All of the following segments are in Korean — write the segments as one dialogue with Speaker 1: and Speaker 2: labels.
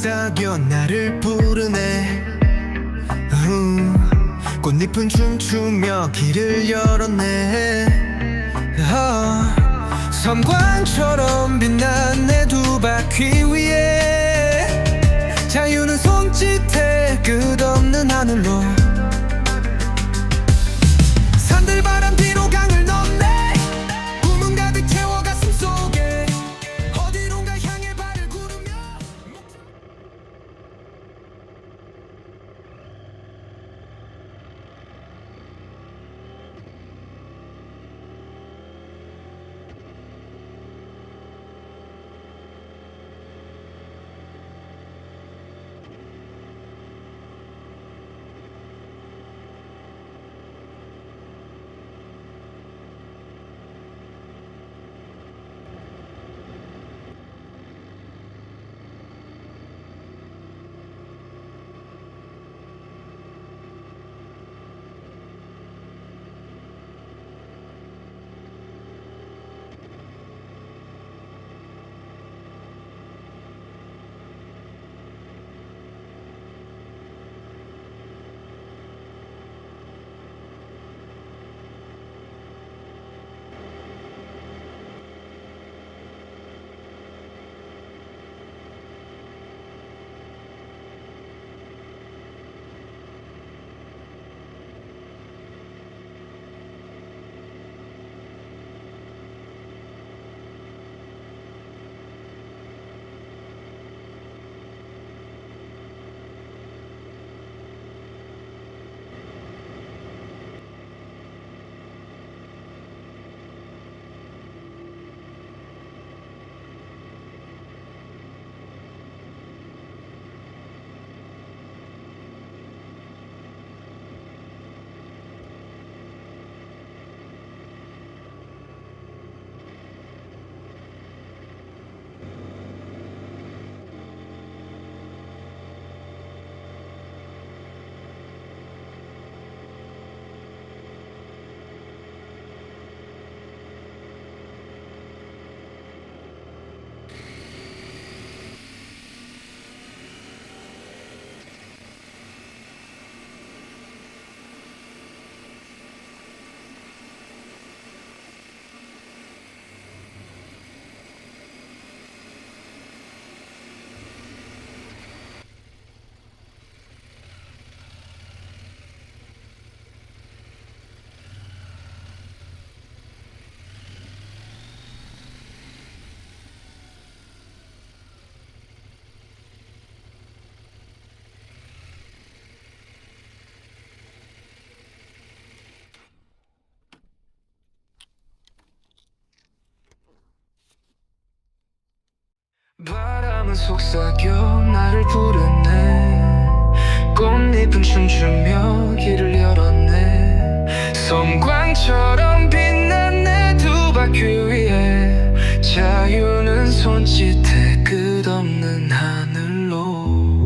Speaker 1: 속삭여 나를 부르네. 음, 꽃잎은 춤추며 길을 열었네. 아, 섬광처럼 빛난 내 두 바퀴 위에 자유는 손짓해 끝없는 하늘로 바람은
Speaker 2: 속삭여 나를 부르네. 꽃잎은 춤추며 길을 열었네. 섬광처럼 빛난 내 두 바퀴 위에 자유는 손짓해 끝없는 하늘로.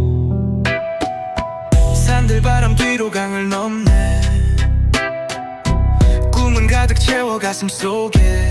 Speaker 1: 산들 바람 뒤로 강을 넘네. 꿈은 가득 채워 가슴 속에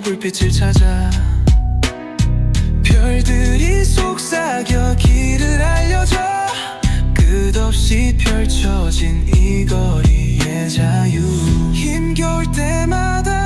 Speaker 1: 불빛을 찾아 별들이 속삭여 길을 알려줘. 끝없이 펼쳐진 이 거리의 자유. 힘겨울 때마다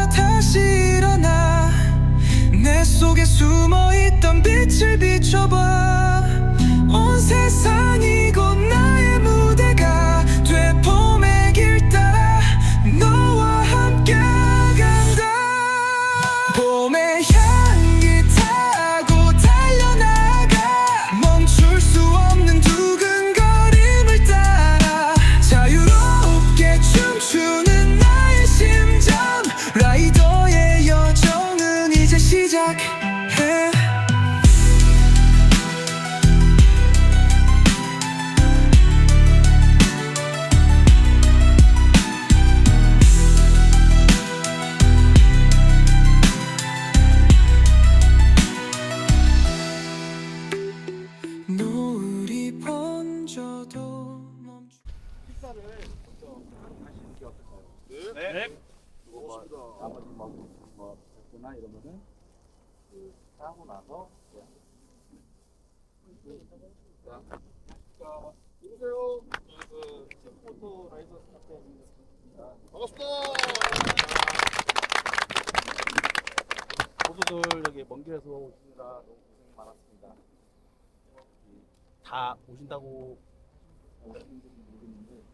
Speaker 1: 다
Speaker 3: 오신다고 오시는지 모르겠는데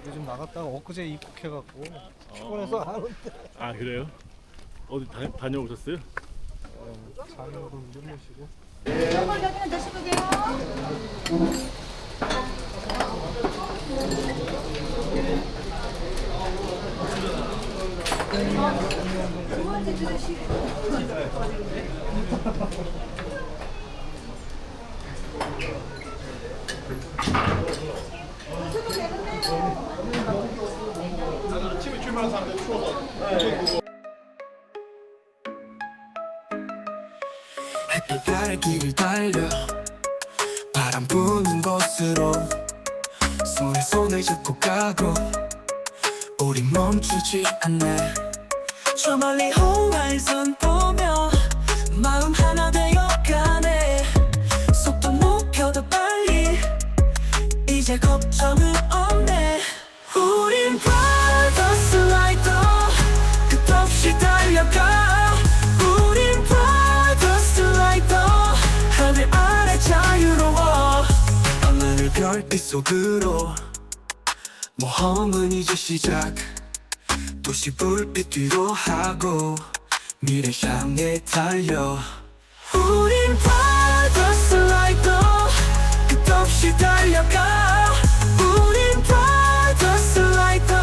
Speaker 3: 어제 좀 나갔다가 엊그제 입국해갖고 피곤해서 안 오는데
Speaker 4: 아 그래요? 어디 다, 다녀오셨어요?
Speaker 3: 자녀도 좀 모시고
Speaker 5: 여기는 드시면 돼요.
Speaker 6: 햇빛 아래 길을 달려 바람 부는 곳으로 손에 손을 잡고 가고 우린 멈추지 않네. 저 멀리 호rizon 보며 마음 하나 되어 가네. 속도 높여도 빨리 이제 걱정은 별빛 속으로 모험은 이제 시작. 도시 불빛 뒤로 하고 미래 향해 달려. 우린 브라더스 라이더 끝없이 달려가. 우린 브라더스 라이더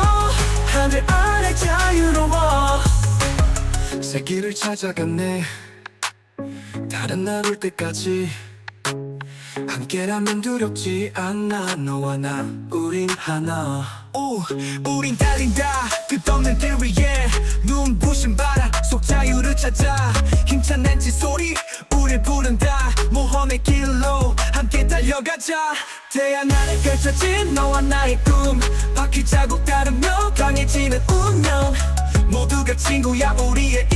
Speaker 6: 하늘 아래 자유로워. 새 길을 찾아갔네. 다른 날 올 때까지 함께라면 두렵지 않아. 너와 나 우린 하나. 오 우린 달린다. 끝없는 길 위에 눈부신 바람 속 자유를 찾아. 힘찬 엔진 소리 우릴 부른다. 모험의 길로 함께 달려가자. 태양 아래 펼쳐진 너와 나의 꿈. 바퀴 자국 따르며 강해지는 운명. 모두가 친구야 우리의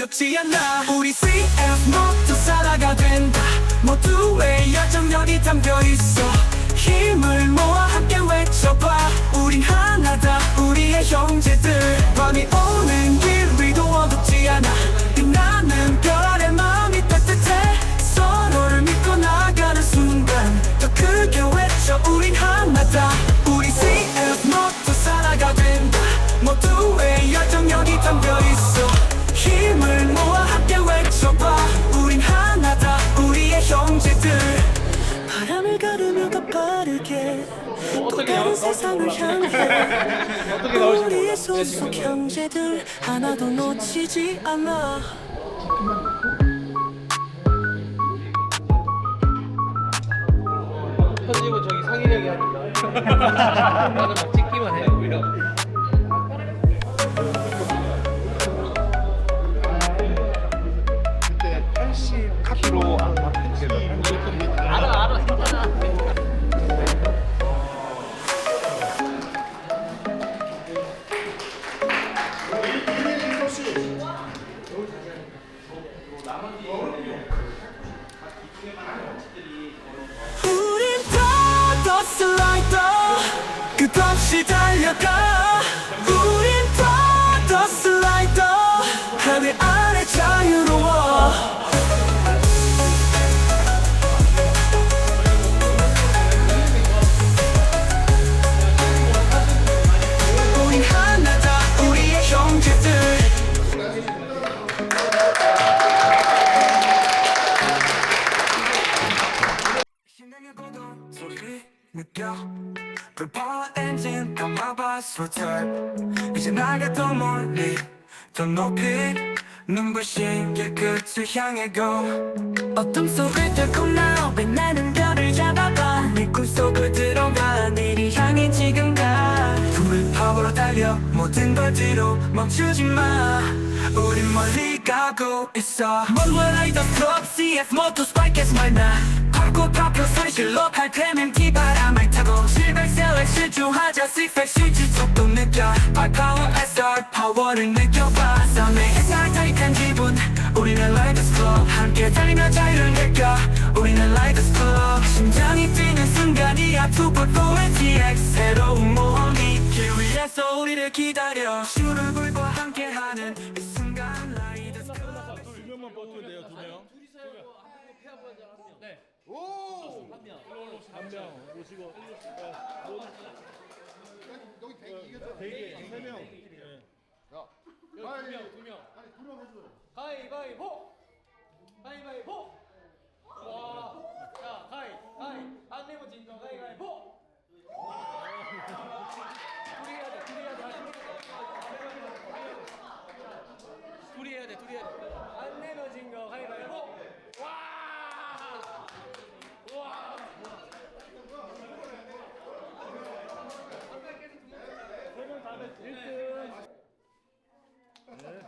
Speaker 6: 두렵지 않아. 우리 CF 모두 살아가 된다. 모두의 열정력이 담겨있어. 힘을 모아 함께 외쳐봐. 우린 하나다. 우리의 형제들. 밤이 오는 길 또 다른 세상을 향해 우리의 소속 형제들 하나도 놓치지 않아.
Speaker 3: 편집은 저기 상인형이 하니까. 나는 막
Speaker 6: 불파워 엔진 감아봤어 탭 이제 나가 더 멀리 더 높이 눈부신 길 끝을 향해 go 어둠 속을 뚫고 나와 빛나는 별을 잡아봐. 네 꿈속을 들어가 내리 향해 지금 가. 불 파워로 달려 모두 모든 걸 뒤로 멈추지 마. 우린 멀리 가고 있어. Worldwide Riders Club CF 모토 스파이크에서 만나 밟고 파표 소리 실로 팔크레멘티 바람을 타고 실백셀에 실주하자 시팩 실질 속도 느껴. 발파워 SR 파워를 느껴봐. 싸움의 햇살 타이탄 기분 우리는 Riders Club 함께 달리며 자유를 느껴. 우리는 Riders Club 심장이 뛰는 순간이야 2.4 NTX 새로운 모험이 길 위에서 우리를 기다려. 슈를 불과 함께하는 이 순간
Speaker 4: 두 명만 버티면 돼요 두 명.
Speaker 3: 네.
Speaker 4: 한 명 모시고
Speaker 7: 여기 대기 이겼잖아.
Speaker 4: 대기 세 명. 예.
Speaker 3: 여기 두 명, 두 명. 가위바위보! 가위바위보! 와! 자, 가위, 가위. 안 내면 진거 가위바위보! 둘이 해야 돼, 둘이 해야 돼. 둘이 해야 돼, 둘이 해야 돼. 안 내면 진거 가위바위보! 와! 와!
Speaker 4: 세명 다음에 1등. 네.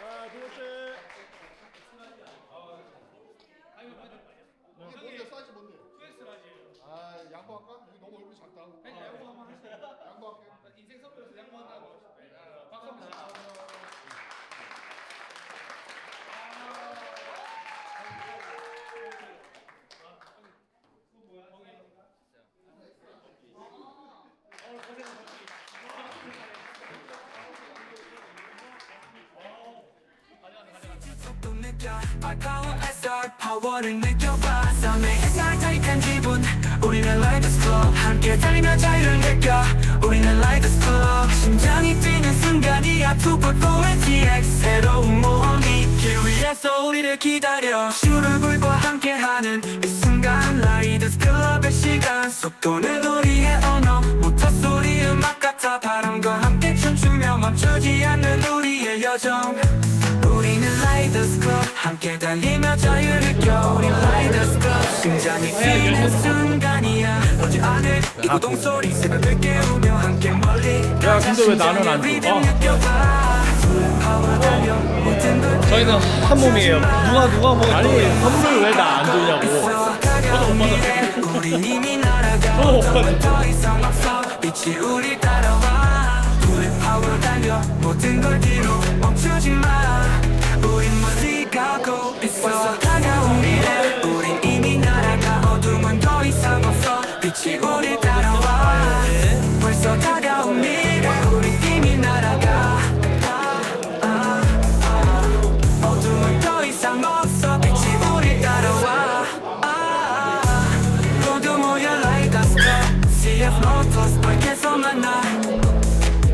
Speaker 4: 자, 두 번째.
Speaker 7: 이게 뭔데 사이즈 뭔데? 아 양보 할까? 여기 너무 얼굴이 작다. 양보 한번 하세요. 양보할게.
Speaker 6: 발파워 SR 파워를 느껴봐. 싸움의 햇살 타이탄 기분. 우리는 Riders Club. 함께 달리며 자유를 느껴. 우리는 Riders Club. 심장이 뛰는 순간이야 2.4 NTX 새로운 모험이 길 위에서 우리를 기다려. 슈를 불과 함께하는 이 순간 Riders Club의 시간. 속도는 우리의 언어. 모터 소리 음악 같아 바람과 함께 춤추며 멈추지 않는 우리의 여정. 우리는 Riders Club 함께 달리며 자유를 Riders Club 심장이 뛰는 순간이야 오지 않을 이 고동 소리 새벽을 깨우며 함께 멀리
Speaker 4: 야, 근데 왜 나는 안 줘?
Speaker 6: 리듬
Speaker 4: 어.
Speaker 3: 저희는 한 몸이에요. 누가 누가 뭐
Speaker 4: 아니 선물 왜 나 안 주냐고.
Speaker 6: 저도 못 받아 우린 이미 날아가 너는 더 이상 없어 빛이 우리 따라와 우리 파워 달려 모든 걸 뒤로 멈추지 마 우린 멀리 가고 있어 벌써 미래 우린 이미 날아가 어둠은 더 이상 없어. 빛이 우리 따라와. 벌써 미래 우린 이미 날아가. 아, 아, 아. 어둠은 더 이상 없어. 빛이 우리 따라와. 아, 모두 모여 like us CF 모터스 밖에서 만나.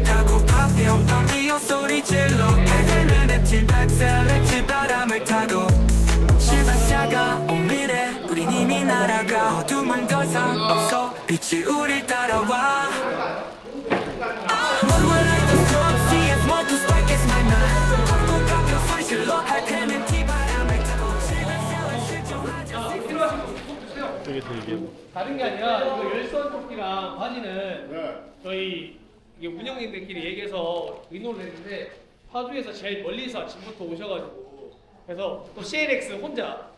Speaker 6: 타고 파편 파티오 소리 질러. 해대는 앱질 백셀 앱질 바람을 타고 실바샤가 온 미래 우린 이미 날아가 어둠은 더 이상 없어 빛이 우리 따라와
Speaker 4: 저기 대기.
Speaker 3: 다른 게 아니라 이거 열선 토끼랑 바지는
Speaker 7: 네.
Speaker 3: 저희 이게 운영님들끼리 얘기해서 의논을 했는데 파주에서 제일 멀리서 아침부터 오셔가지고 그래서 또 CLX 혼자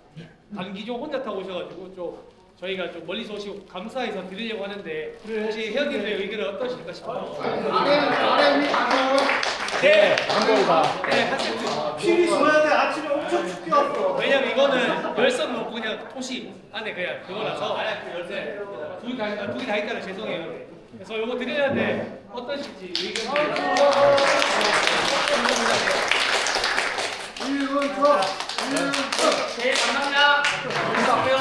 Speaker 3: 단기종 혼자 타고 오셔가지고 좀 저희가 좀 멀리서 오시고 감사해서 드리려고 하는데 혹시 회원님들의 의견은 어떠실까 싶어요.
Speaker 7: 아래 아래 위 가까워.
Speaker 3: 네, 네, 한 세트.
Speaker 7: 필이 좋아야 돼. 아침에 엄청 춥게 왔어.
Speaker 3: 왜냐면 이거는 열선 놓고 그냥 토시 안에 그냥 그거라서 네, 두개다 두개 다 있다라 죄송해요. 그래서 이거 드리는데 어떠실지 의견.
Speaker 7: 이건 좋아.
Speaker 8: 네, 감사합니다. 감사하고요.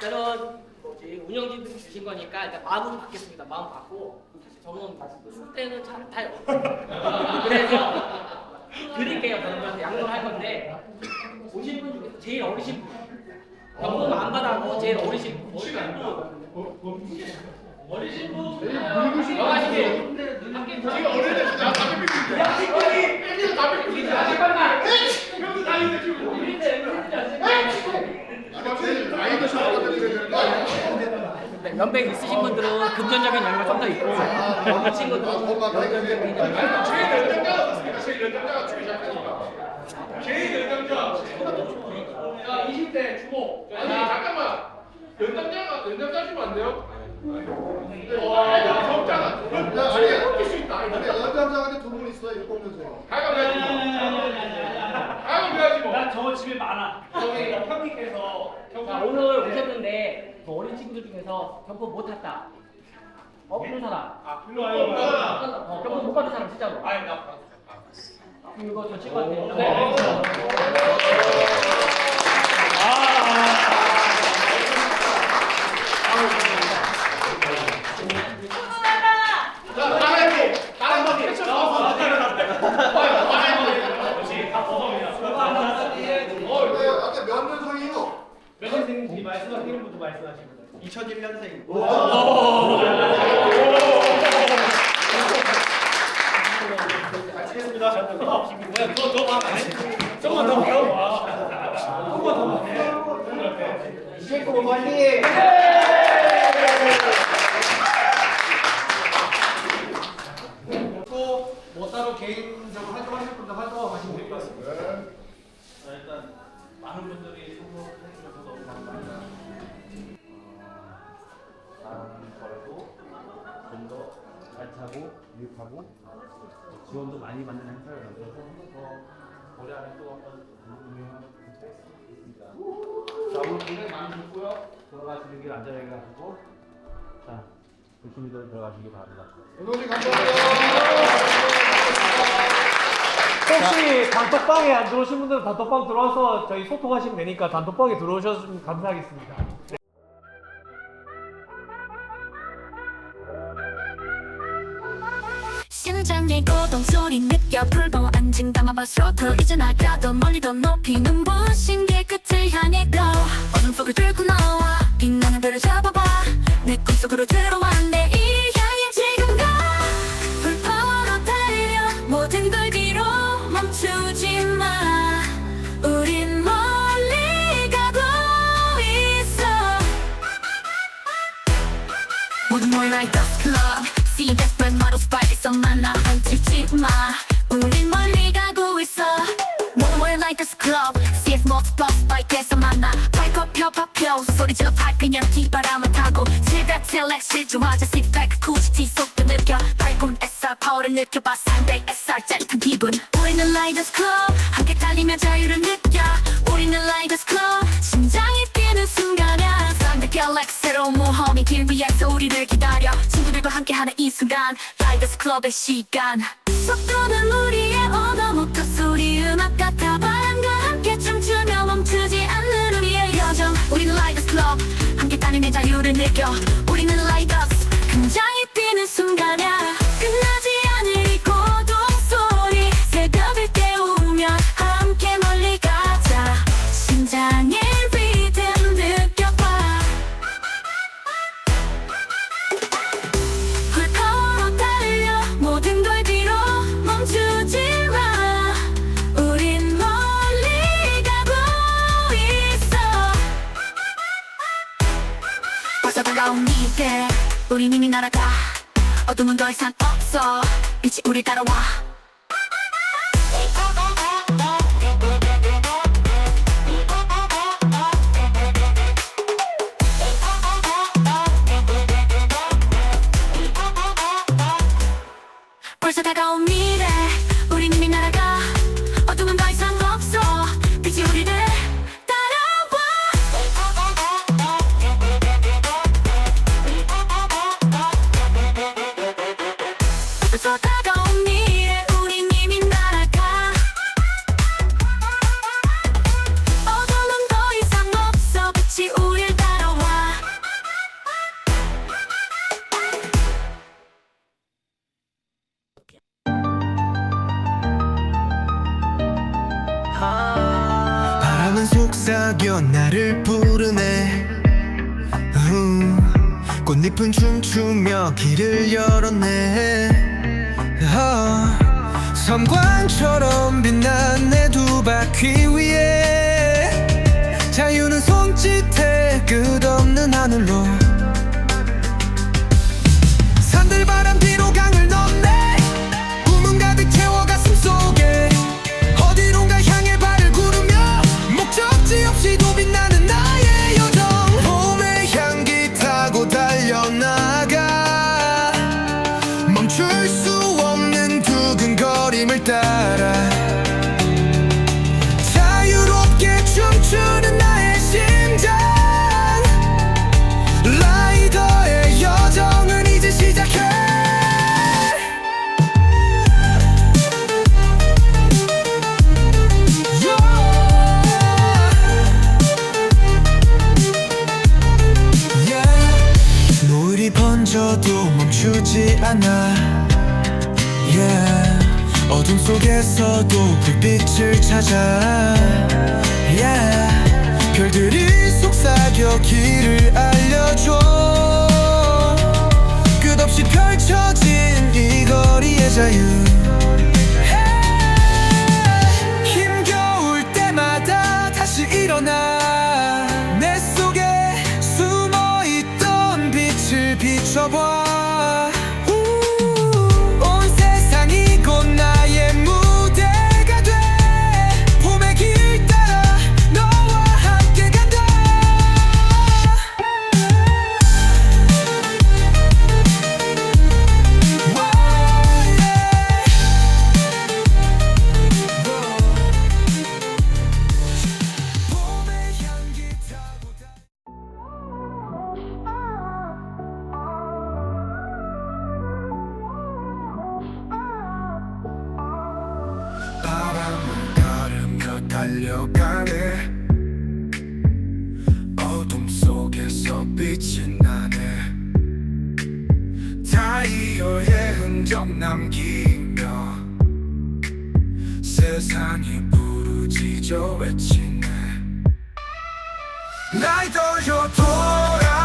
Speaker 8: 저는 뭐지 운영진들이 주신 거니까 일단 마음은 받겠습니다. 마음 받고 사실 저는 쓸 때는 잘안 타요. 그래서 드릴게요. 저는 양도를 할 건데 오신 분 중에서 제일 어리신 분 연금 안 받아고 제일 어리신 분 어리신 분 어리신 분 영화시게 잠깐만
Speaker 7: 나이도 샤워 그래야 되는 거 아니야?
Speaker 8: 네, 연백 있으신 분들은 금전적인 여유가 좀 더 있고 어린 친구들은 금전적인 여유가
Speaker 7: 제일 연장자가 됐습니다. 제일 연장자가 주기 시작하니까. 제일 연장자.
Speaker 3: 자 20대 주모.
Speaker 7: 아니 잠깐만. 연장자가 연장자 주면 안 돼요? 와, 적잖아. 아니 수 있다.
Speaker 9: 근데 연장자한테 두분 있어 이거 보면서
Speaker 7: 가위바위보 해야지 뭐. 가위바위보 해야지 뭐.
Speaker 3: 난 저거 집에 많아. 저기 형님께서
Speaker 8: 자 오늘 오셨는데 그 어린 친구들 중에서 경품 못 탔다 없는 사람
Speaker 3: 일로 와요. 일로 와요.
Speaker 8: 어, 경품 못 받은 사람 진짜로
Speaker 3: 아니 나.
Speaker 8: 그럼 이거 저 친구한테
Speaker 3: 네.
Speaker 7: 자, 가위바위보. 나랑 뭐 패션 나와서.
Speaker 9: 근데 아까 몇 년생이요?
Speaker 3: 몇 년생인지 말씀하시는 분도 말씀하시고 2001년생 알겠습니다 뭐야 너너 봐. 좀만 더 배워봐 조금만 더 또뭐 따로 개인적으로 활동하실 분들 활동하시면 될것 같습니다 일단 많은 분들이 선물해 주셔서 너무 감사합니다.
Speaker 10: 유익하고 지원도 많이 받는 행사를 만들어서 한번더 올해 안에 또 한번 운영하는 있습니다. 자 오늘 굉장히 많이 줬고요. 돌아가시는 길 안전하게 가시고 자 조심히들 들어가시기 바랍니다.
Speaker 9: 은호님 감사합니다.
Speaker 3: 혹시 단톡방에 안 들어오신 분들은 단톡방 들어와서 저희 소통하시면 되니까 단톡방에 들어오셨으면 감사하겠습니다.
Speaker 11: 심장의 고동 소리 느껴 불보 안진 담아봐서도 이제 날까도 멀리 더 높이 눈부신 게 끝을 향해 가 어둠 속을 뚫고 나와 빛나는 별을 잡아봐 내 꿈속으로 들어와 내일 향해 지금 가 불타러 달려 모든 걸 뒤로 멈추지 마 우린 멀리 가고 있어 모두 See desperate 빨리서 만나 멈추지 마. 우린 멀리 가고 있어. 모두 모여 like the club. If most boss 바이크에서 만나. 발코 펴파펴. 소리 질러 밝으면 뒷바람을 타고. 질각 셀렉시 좋아져 sit back 쿠시티 속도 느껴. 밝은 SR 파워를 느껴봐. 상대 SR 짜릿한 기분. 우리는 like the club. 함께 달리며 자유를 느껴. 우리는 like the club. 심장이 모험이 길 위에서 우리를 기다려. 친구들과 함께하는 이 순간 the club의 시간. 속도는 우리의 언어 목 이때 우린 이미 날아가. 어둠은 더 이상 없어. 빛이 우리 따라와
Speaker 6: 속삭여 나를 부르네. 후, 꽃잎은 춤추며 길을 열었네. 아, 섬광처럼 빛난 내 두 바퀴 위에 자유는 손짓해 끝없는 하늘로 속에서도 불빛을 찾아. Yeah. 별들이 속삭여 길을 알려줘. 끝없이 펼쳐진 이 거리의 자유 달려가네. 어둠 속에서 빛이 나네. 타이어의 흔적 남기며 세상이 부르짖어 외치네. 날 돌려 돌아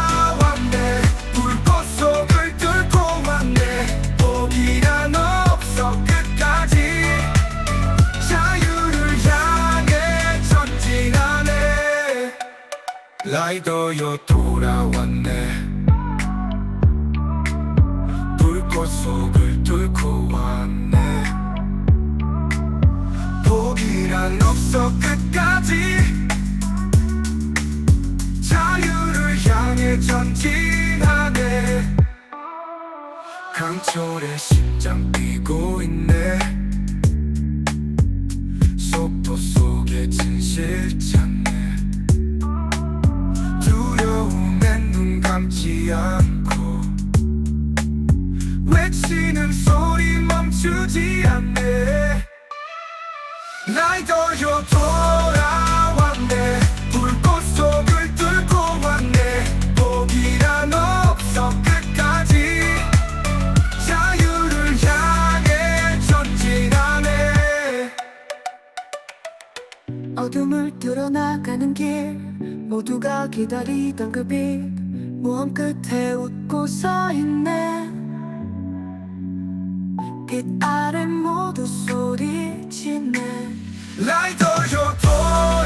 Speaker 6: 라이더여 돌아왔네. 불꽃 속을 뚫고 왔네. 포기란 없어 끝까지. 자유를 향해 전진하네. 강철의 심장 뛰고 있네. 속도 속에 진실 찾 눈 감지 않고 외치는 소리 멈추지 않네. 라이더여 돌아왔네. 불꽃 속을 뚫고 왔네. 포기란 없어 끝까지. 자유를 향해 전진하네.
Speaker 5: 어둠을 뚫어 나가는 길 모두가 기다리던 그빛 모험 끝에 웃고 서 있네. 빛 아래 모두 소리치네.
Speaker 6: 라이더 효도